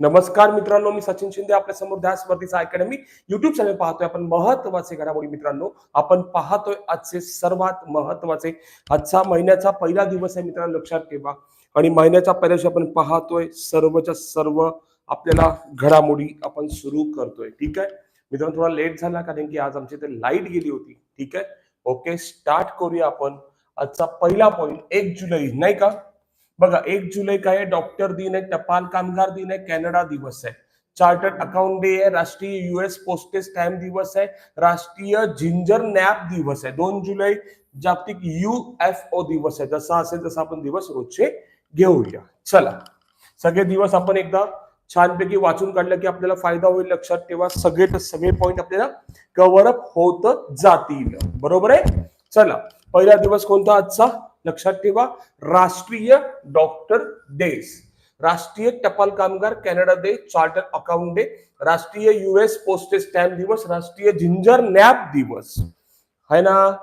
नमस्कार मित्रांनो मी सचिन शिंदे आपल्यासमोर ध्यास स्पर्धेचा अकॅडमी युट्यूब चॅनल पाहतोय. आपण महत्त्वाचे घडामोडी मित्रांनो आपण पाहतोय आजचे सर्वात महत्त्वाचे आजचा महिन्याचा पहिला दिवस आहे मित्रांनो लक्षात ठेवा. आणि महिन्याच्या पहिल्या दिवशी आपण पाहतोय सर्वच्या सर्व आपल्याला घडामोडी आपण सुरू करतोय. ठीक आहे? मित्रांनो थोडा लेट झाला कारण की आज आमची इथे लाइट गेली होती. ठीक आहे? ओके स्टार्ट करूया आपण. आजचा पहिला पॉईंट एक जुलै नाही का? बघा, एक जुलै काय डॉक्टर दिन आहे टपाल कामगार दिन आहे कॅनडा दिवस आहे चार्टर्ड अकाउंट डे आहे राष्ट्रीय युएस पोस्टेज स्टॅम्प दिवस आहे राष्ट्रीय जिंजर नॅप दिवस आहे दोन जुलै जागतिक यू एफ़ ओ दिवस आहे जसा असेल तसा आपण दिवस रोजचे घेऊया. चला. सगळे दिवस आपण एकदा छानपैकी वाचून काढलं की आपल्याला फ़ायदा होईल लक्षात ठेवा. सगळे सगळे पॉइंट आपल्याला कव्हर अप होत जातील. बरोबर आहे? चला. पहिला दिवस कोणता आजचा? लक्षात ठेवा राष्ट्रीय डॉक्टर डेज. राष्ट्रीय टपाल कामगार Canada day charter account day राष्ट्रीय युएस पोस्टेज स्टॅम्प दिवस राष्ट्रीय जिंजर नॅप दिवस. है ना?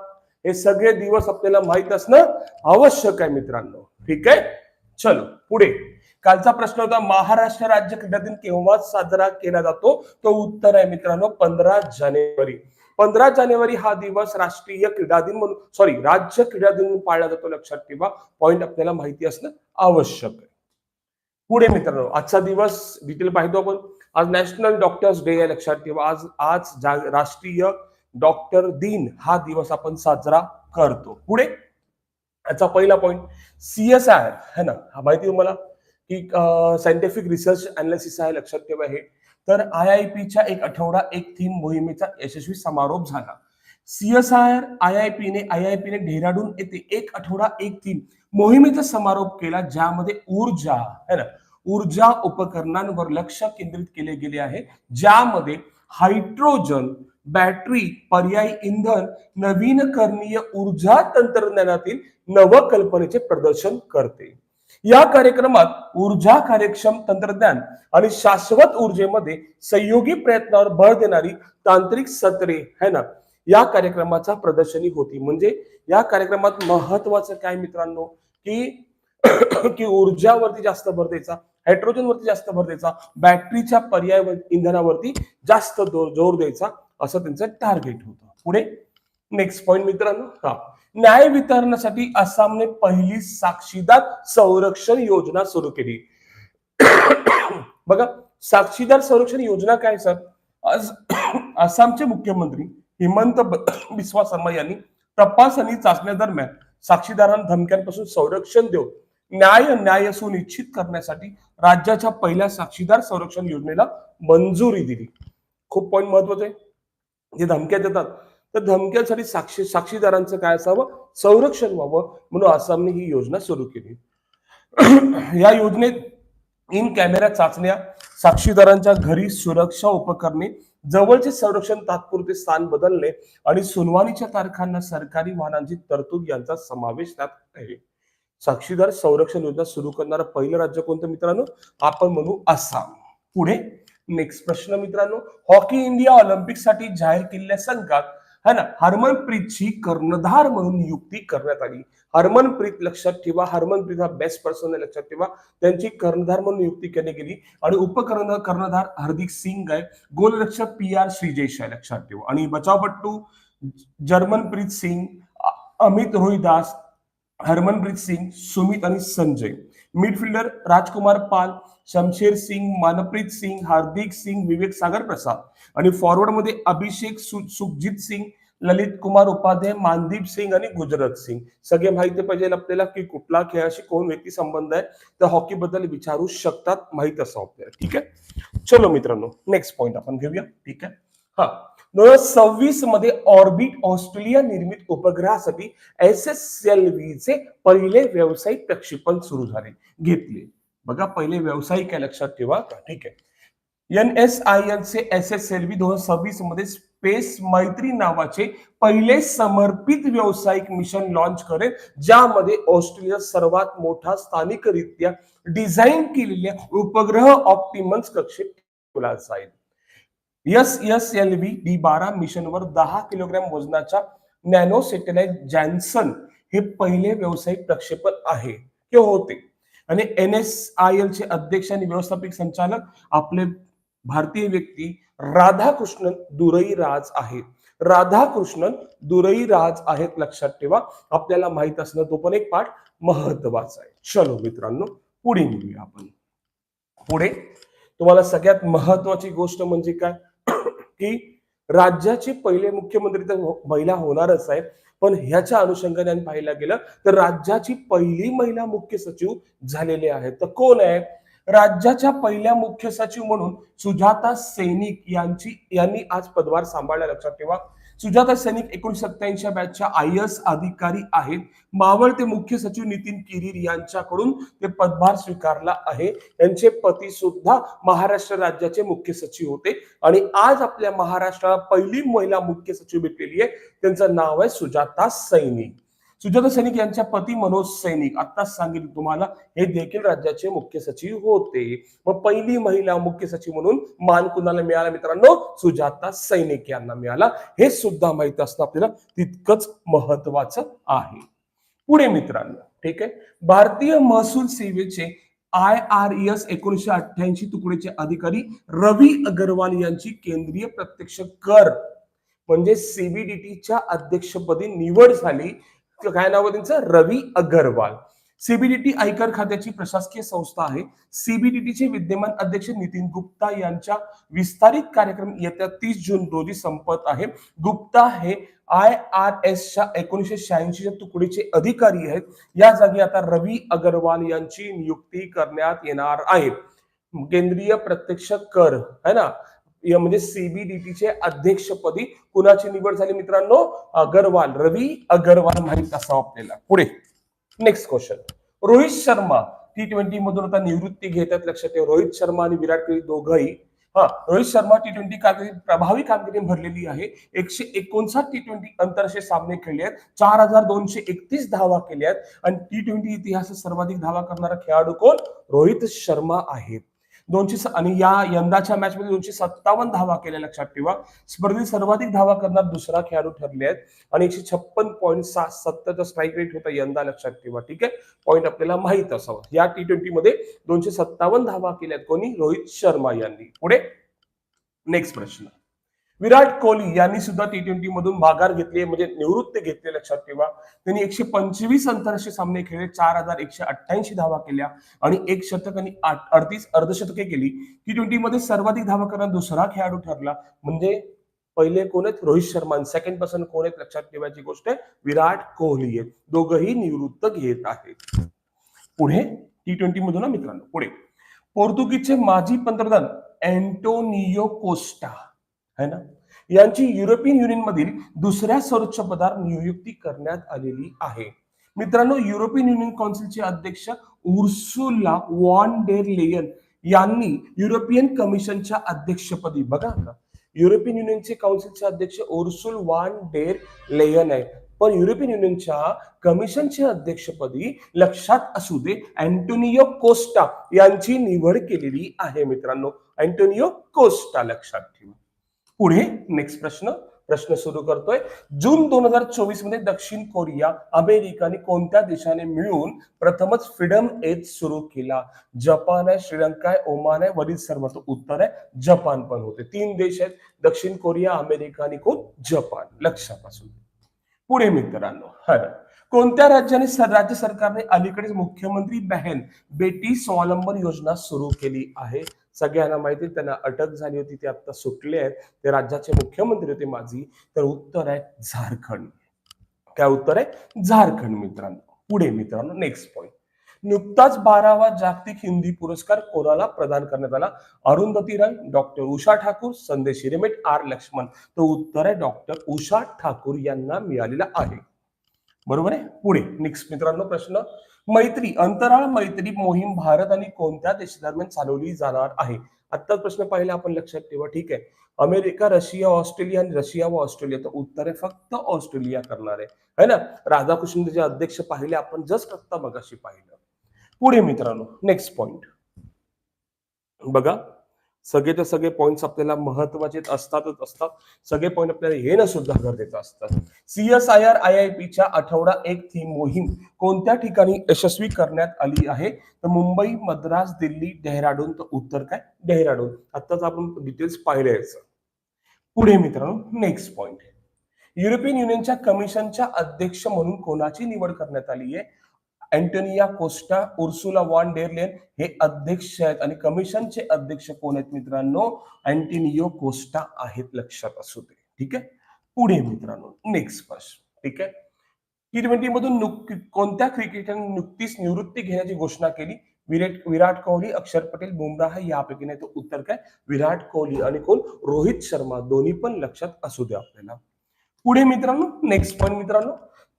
हे सगळे दिवस आपल्याला माहीत असणं आवश्यक आहे मित्रांनो. ठीक आहे? चलो पुढे. कालचा प्रश्न होता महाराष्ट्र राज्य क्रीडा दिन केव्हा साजरा केला जातो? तो उत्तर आहे मित्रांनो पंधरा जानेवारी. पंधरा जानेवारी हा दिवस राष्ट्रीय क्रीडा दिन म्हणून सॉरी राज्य क्रीडा दिन म्हणून पाळला जातो लक्षात ठेवा. पॉइंट आपल्याला माहिती असणं आवश्यक आहे. पुढे मित्रांनो आजचा दिवस डिटेल पाहतो आपण. आज नॅशनल डॉक्टर्स डे आहे लक्षात ठेवा. आज आज जा- राष्ट्रीय डॉक्टर दिन हा दिवस आपण साजरा करतो. पुढे याचा पहिला पॉइंट सीएसआय है ना? हा माहिती तुम्हाला? की सायंटिफिक रिसर्च अनालिसिस आहे लक्षात ठेवा हे. तर आय आय पीच्या एक आठवडा एक थीम मोहिमेचा यशस्वी समारोप झाला. सीएसआय आय आय पीने आय आय पीने डेहराडून येथे एक आठवडा एक थीम मोहिमेचा समारोप केला ज्यामध्ये ऊर्जा है ना? ऊर्जा उपकरणांवर लक्ष केंद्रित केले गेले आहे. ज्यामध्ये हायड्रोजन बॅटरी पर्यायी इंधन नवीनकरणीय ऊर्जा तंत्रज्ञानातील नवकल्पनेचे प्रदर्शन करते. या कार्यक्रमात ऊर्जा कार्यक्षम तंत्रज्ञान आणि शाश्वत ऊर्जेमध्ये सहयोगी प्रयत्नावर भर देणारी तांत्रिक सत्रे है ना? या कार्यक्रमाचा प्रदर्शनी होती. म्हणजे या कार्यक्रमात महत्वाचं काय मित्रांनो? की की ऊर्जावरती जास्त भर द्यायचा हायड्रोजनवरती जास्त भर द्यायचा बॅटरीच्या पर्याय इंधनावरती जास्त जोर द्यायचा असं त्यांचं टार्गेट होतं. पुढे नेक्स्ट पॉइंट मित्रांनो. हा. न्याय वितरणासाठी आसामने पहिली साक्षीदार संरक्षण योजना सुरू केली. बघा साक्षीदार संरक्षण योजना काय सर? आज आसामचे मुख्यमंत्री हिमंत बिस्वा शर्मा यांनी तपासणी चाचण्या दरम्यान साक्षीदारांना धमक्यांपासून संरक्षण देऊन न्याय न्याय सुनिश्चित करण्यासाठी राज्याच्या पहिल्या साक्षीदार संरक्षण योजनेला मंजुरी दिली. खूप पॉईंट महत्त्वाचे आहे. जे धमक्या देतात तर धमक्यांसाठी साक्षी साक्षीदारांचं काय असावं? संरक्षण व्हावं. म्हणून आसामने ही योजना सुरू केली. या योजनेत इन कॅमेरा चाचण्या साक्षीदारांच्या घरी सुरक्षा उपकरणे जवळचे संरक्षण तात्पुरते स्थान बदलणे आणि सुनवानीच्या तारखांना सरकारी वाहनांची तरतूद यांचा समावेश त्यात आहे. साक्षीदार संरक्षण योजना सुरू करणारं पहिलं राज्य कोणतं मित्रांनो? आपण म्हणू आसाम. पुढे नेक्स्ट प्रश्न मित्रांनो हॉकी इंडिया ऑलिम्पिकसाठी जाहीर केलेल्या संघात है ना? हरमनप्रीतची कर्णधार म्हणून नियुक्ती करण्यात आली. हरमनप्रीत लक्षात ठेवा. हरमनप्रीत हा बेस्ट पर्सन आहे लक्षात ठेवा. त्यांची कर्णधार म्हणून नियुक्ती केली गेली. आणि उपकर्ण कर्णधार हार्दिक सिंग आहे. गोलरक्षक पी आर श्रीजेश आहे लक्षात ठेवा. आणि बचावपट्टू जर्मनप्रीत सिंग अमित रोहिदास हरमनप्रीत सिंग सुमित आणि संजय. मिडफिल्डर राजकुमार पाल शमशेर सिंग मनप्रीत सिंग हार्दिक सिंग विवेक सागर प्रसाद. आणि फॉरवर्डमध्ये अभिषेक सुखजित सिंग ललित कुमार उपाध्याय मानदीप सिंग आणि गुजरत सिंग. सगळे माहिती पाहिजे आपल्याला की कुठला खेळाशी कोण व्यक्ती संबंध आहे तर हॉकी बद्दल विचारू शकतात माहीत असं आपल्याला. ठीक आहे? चलो मित्रांनो नेक्स्ट पॉइंट आपण घेऊया. ठीक आहे? हा. दोन हजार सव्वीसमध्ये ऑर्बिट ऑस्ट्रेलिया निर्मित उपग्रहासाठी एस एस एल चे पहिले व्यावसायिक प्रक्षेपण सुरू झाले घेतले. बघा पहिले व्यावसायिक आहे लक्षात ठेवा. ठीक आहे. एन एस आय एन चे एस एस एल व्ही दोन हजार सव्वीसमध्ये स्पेस मैत्री नावाचे पहिले समर्पित व्यावसायिक मिशन लॉन्च करेल ज्यामध्ये ऑस्ट्रेलिया सर्वात मोठा स्थानिकरित्या डिझाईन केलेल्या उपग्रह ऑप्टिमन्स कक्षेत ठेवला जाईल. S S L V D बारा मिशनवर दहा किलोग्रॅम वजनाच्या नॅनो सॅटेलाइट जॅन्सन हे पहिले व्यावसायिक प्रक्षेपण आहे. किंवा होते. आणि एन एस आय एल चे अध्यक्ष आणि व्यवस्थापक संचालक आपले भारतीय व्यक्ती राधाकृष्णन दुरई राज आहेत. राधाकृष्णन दुरई राज आहेत लक्षात ठेवा. आपल्याला माहीत असणं तो पण एक पाठ महत्त्वाचा आहे. चलो मित्रांनो पुढे निघूया आपण. पुढे. तुम्हाला सगळ्यात महत्वाची गोष्ट म्हणजे काय? की राज्याचे पहिले मुख्यमंत्री तर हो, महिला होणारच आहे पण ह्याच्या अनुषंगाने आणि पाहायला गेलं तर राज्याची पहिली महिला मुख्य सचिव झालेली आहेत. तर कोण आहे? राज्याच्या पहिल्या मुख्य सचिव म्हणून सुजाता सैनिक यांची यांनी आज पदभार सांभाळला लक्षात ठेवा. सुजाता सैनिक एकोणीशे सत्याऐंशी बॅचच्या आय एस अधिकारी आहेत. मावळ ते मुख्य सचिव नितीन किरीर यांच्याकडून ते पदभार स्वीकारला आहे. त्यांचे पती सुद्धा महाराष्ट्र राज्याचे मुख्य सचिव होते. आणि आज आपल्या महाराष्ट्राला पहिली महिला मुख्य सचिव भेटलेली आहे. त्यांचं नाव आहे सुजाता सैनिक. सुजाता सैनिक यांच्या पती मनोज सैनिक आत्ताच सांगितलं तुम्हाला हे देखील राज्याचे मुख्य सचिव होते. मग पहिली महिला मुख्य सचिव म्हणून मान कुणाला मिळाला मित्रांनो? सुजाता सैनिक यांना मिळाला. हे सुद्धा माहीत असणं आपल्याला तितकंच महत्वाचं आहे. पुढे मित्रांनो ठीक आहे? भारतीय महसूल सेवेचे आय आर एस एकोणीशे अठ्ठ्याऐंशी तुकडीचे अधिकारी रवी अगरवाल यांची केंद्रीय प्रत्यक्ष कर म्हणजे सीबीडीटीच्या अध्यक्षपदी निवड झाली. काय नाव त्यांचं? रवी अग्रवाल. सीबीडीटी आयकर खात्याची प्रशासकीय संस्था आहे. सीबीडीटीचे विद्यमान अध्यक्ष नितीन गुप्ता यांच्या विस्तारित कार्यक्रम येत्या तीस जून रोजी संपत आहे. गुप्ता हे आय आर एसच्या एकोणीशे शहाऐंशीच्या तुकडीचे अधिकारी आहेत. या जागी आता रवी अग्रवाल यांची नियुक्ती करण्यात येणार आहे. केंद्रीय प्रत्यक्ष कर है ना? म्हणजे सीबीडीटीचे अध्यक्षपदी कुणाची निवड झाली मित्रांनो? अगरवाल. रवी अगरवाल माहीत असावं आपल्याला. पुढे. Next question Rohit Sharma. T twenty मधून आता निवृत्ती घेतात लक्षात ठेवा. रोहित शर्मा आणि विराट कोहली दोघंही. हा रोहित शर्मा टी ट्वेंटी कामगिरी प्रभावी कामगिरी भरलेली आहे. एकशे एकोणसाठ टी ट्वेंटी आंतरराष्ट्रीय सामने खेळले आहेत. चार हजार दोनशे एकतीस धावा केल्या आहेत. आणि टी ट्वेंटी इतिहासात सर्वाधिक धावा करणारा खेळाडू कोण? रोहित शर्मा आहेत. दोनशे आणि या यंदाच्या मॅचमध्ये दोनशे सत्तावन्न धावा केल्या लक्षात ठेवा. स्पर्धेत सर्वाधिक धावा करणार दुसरा खेळाडू ठरले आहेत. आणि एकशे छप्पन पॉईंट सात सत्तरचा स्ट्राईक रेट होता यंदा लक्षात ठेवा ठीक आहे? पॉईंट आपल्याला माहीत असावा. या टी ट्वेंटी मध्ये दोनशे सत्तावन्न धावा केल्यात कोणी? रोहित शर्मा यांनी. पुढे? नेक्स्ट प्रश्न. विराट कोहली यांनी सुद्धा टी ट्वेंटी मधून माघार घेतली म्हणजे निवृत्त घेतली लक्षात ठेवा. त्यांनी एकशे पंचवीस आंतरराष्ट्रीय सामने खेळले. चार हजार एकशे अठ्ठ्याऐंशी धावा केल्या. आणि एक शतक आणि आठ- अडतीस अर्धशतके केली. टी ट्वेंटी मध्ये सर्वाधिक धावा करणारा दुसरा खेळाडू ठरला. म्हणजे पहिले कोण आहेत? रोहित शर्मा. सेकंड पर्सन कोण आहेत? लक्षात ठेवायची गोष्ट आहे विराट कोहली आहेत. दोघही निवृत्त घेत आहेत. पुढे टी ट्वेंटी मधून मित्रांनो पुढे. पोर्तुगीजचे माजी पंतप्रधान अँटोनियो कोस्टा है ना? यांची युरोपियन युनियन मधील दुसऱ्या सर्वोच्च पदावर नियुक्ती करण्यात आलेली आहे. मित्रांनो युरोपियन युनियन काउन्सिलचे अध्यक्ष उर्सुला वॉन डेर लेयन यांनी युरोपियन कमिशनच्या अध्यक्षपदी बघा का युरोपियन युनियनचे काउन्सिलचे अध्यक्ष उर्सुल वान डेर लेयन आहे पण युरोपियन युनियनच्या कमिशनच्या अध्यक्षपदी लक्षात असू दे अँटोनियो कोस्टा यांची निवड केलेली आहे मित्रांनो. अँटोनियो कोस्टा लक्षात ठेवा. पुढे नेक्स्ट प्रश्न प्रश्न सुरू करतोय. जून दोन हजार चोवीसमध्ये दक्षिण कोरिया अमेरिका आणि कोणत्या देशाने मिळून प्रथमच फ्रीडम एज सुरू केला? जपान आहे श्रीलंका आहे ओमान आहे वरील सर्व उत्तर आहे जपान पण होते. तीन देश आहेत दक्षिण कोरिया अमेरिका आणि कोण? जपान. लक्षापासून. पुढे मित्रांनो हर. कोणत्या राज्याने राज्य सरकारने अलीकडेच मुख्यमंत्री बहन बेटी स्वावलंबन योजना सुरू केली आहे? सगळ्यांना माहिती त्यांना अटक झाली होती ते आता सुटले आहेत. ते राज्याचे मुख्यमंत्री होते माझी तर उत्तर आहे झारखंड. काय उत्तर आहे? झारखंड मित्रांनो. पुढे मित्रांनो नेक्स्ट पॉईंट नुकताच बारावा जागतिक हिंदी पुरस्कार कोणाला प्रदान करण्यात आला? Arundhati Roy doctor Usha Thakur Sandesh Hiremath R Laxman. तो उत्तर आहे डॉक्टर उषा ठाकूर यांना मिळालेला आहे. बरोबर आहे? पुढे नेक्स्ट मित्रांनो प्रश्न. मैत्री अंतराळ मैत्री मोहीम भारत आणि कोणत्या देशादरम्यान चालवली जाणार आहे? आत्ताच प्रश्न पाहिला आपण लक्षात ठेवा ठीक आहे. अमेरिका रशिया ऑस्ट्रेलिया आणि रशिया व ऑस्ट्रेलिया तर उत्तर आहे फक्त ऑस्ट्रेलिया करणार आहे. है ना? राधाकृष्ण जे अध्यक्ष पाहिले आपण जस्ट आत्ता मगाशी पाहिलं. पुढे मित्रांनो नेक्स्ट पॉइंट बघा. सगळेचे सगळे पॉईंट्स आपल्याला महत्त्वाचे असतातच असतात. सगळे पॉईंट आपल्याला येणं सुद्धा गरजेचं असतं. सीएसआयआर आय आय पीच्या आठवडा एक थीम मोहीम कोणत्या ठिकाणी यशस्वी करण्यात आली आहे? तर मुंबई मद्रास दिल्ली डेहराडून. तर उत्तर काय? डेहराडून. आत्ताच आपण डिटेल्स पाहिले याचं. पुढे मित्रांनो नेक्स्ट पॉइंट युरोपियन युनियनच्या कमिशनच्या अध्यक्ष म्हणून कोणाची निवड करण्यात आली आहे? Antonio Costa Ursula von der Leyen हे अध्यक्ष आहेत. आणि कमिशनचे अध्यक्ष कोण आहेत मित्रांनो? अँटोनियो कोस्टा आहेत लक्षात असू दे. ठीक आहे? पुढे मित्रांनो नेक्स्ट प्रश्न. ठीक आहे? टी ट्वेंटी मधून कोणत्या क्रिकेटरने नुकतीच निवृत्ती घेण्याची घोषणा केली? विराट विराट कोहली अक्षर पटेल बुमराह यापैकी नाही तो उत्तर काय? विराट कोहली आणि कोण? रोहित शर्मा. दोन्ही पण लक्षात असू द्या आपल्याला. पुढे मित्रांनो नेक्स्ट पॉईंट मित्रांनो.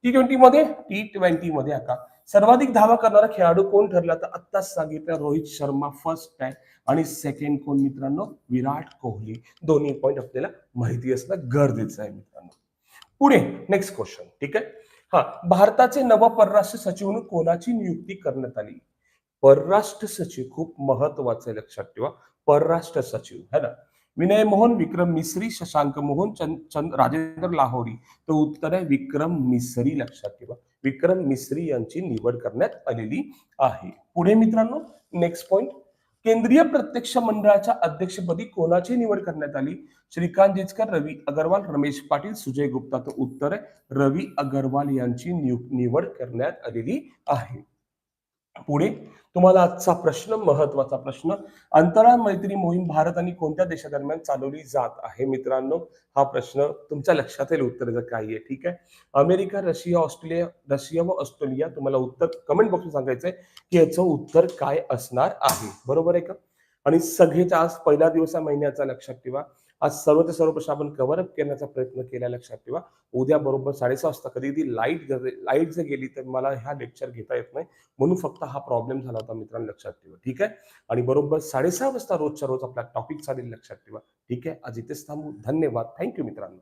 टी ट्वेंटी मध्ये टी ट्वेंटी मध्ये आता सर्वाधिक धावा करणारा खेळाडू कोण ठरला? तर आत्ताच सांगितलं रोहित शर्मा फर्स्ट आहे आणि सेकंड कोण मित्रांनो? विराट कोहली. दोन्ही पॉईंट आपल्याला माहिती असणं गरजेचं आहे मित्रांनो. पुढे नेक्स्ट क्वेश्चन ठीक आहे? हा भारताचे नव परराष्ट्र सचिव म्हणून कोणाची नियुक्ती करण्यात आली? परराष्ट्र सचिव खूप महत्वाचं आहे लक्षात ठेवा. परराष्ट्र सचिव है ना? विनय मोहन विक्रम मिश्री शशांक मोहन चंद चंद राजेंद्र लाहोरी. तर उत्तर आहे विक्रम मिश्री लक्षात ठेवा. विक्रम मिश्री यांची निवड करण्यात आलेली आहे. पुढे मित्रांनो नेक्स्ट पॉइंट केंद्रीय प्रत्यक्ष मंडळाच्या अध्यक्षपदी कोणाची निवड करण्यात आली? श्रीकांत जिचकर रवी अगरवाल रमेश पाटील सुजय गुप्ता. तर उत्तर रवी अगरवाल यांची निवड करण्यात आलेली आहे. पुढे तुम्हाला आजचा प्रश्न महत्त्वाचा प्रश्न अंतराळ मैत्री मोहीम भारत आणि कोणत्या देशादरम्यान चालवली जात आहे? मित्रांनो हा प्रश्न तुमच्या लक्षात येईल उत्तर जर काही आहे ठीक आहे? अमेरिका रशिया ऑस्ट्रेलिया रशिया व ऑस्ट्रेलिया तुम्हाला उत्तर कमेंट बॉक्स सांगायचंय की याचं उत्तर काय असणार आहे. बरोबर आहे का? आणि सगळेचा आज पहिला दिवस महिन्याचा लक्षात ठेवा. आज सर्वचे सर्व प्रश्न आपण कव्हर अप करण्याचा प्रयत्न केला लक्षात ठेवा. उद्या बरोबर साडेसहा वाजता कधी कधी लाइट लाइट जर गेली तर मला ह्या लेक्चर घेता येत नाही. म्हणून फक्त हा प्रॉब्लेम झाला होता मित्रांनो लक्षात ठेवा. ठीक आहे? आणि बरोबर साडेसहा वाजता रोजच्या रोज आपला टॉपिक चालेल लक्षात ठेवा. ठीक आहे? आज इथेच थांबू. धन्यवाद. थँक्यू मित्रांनो.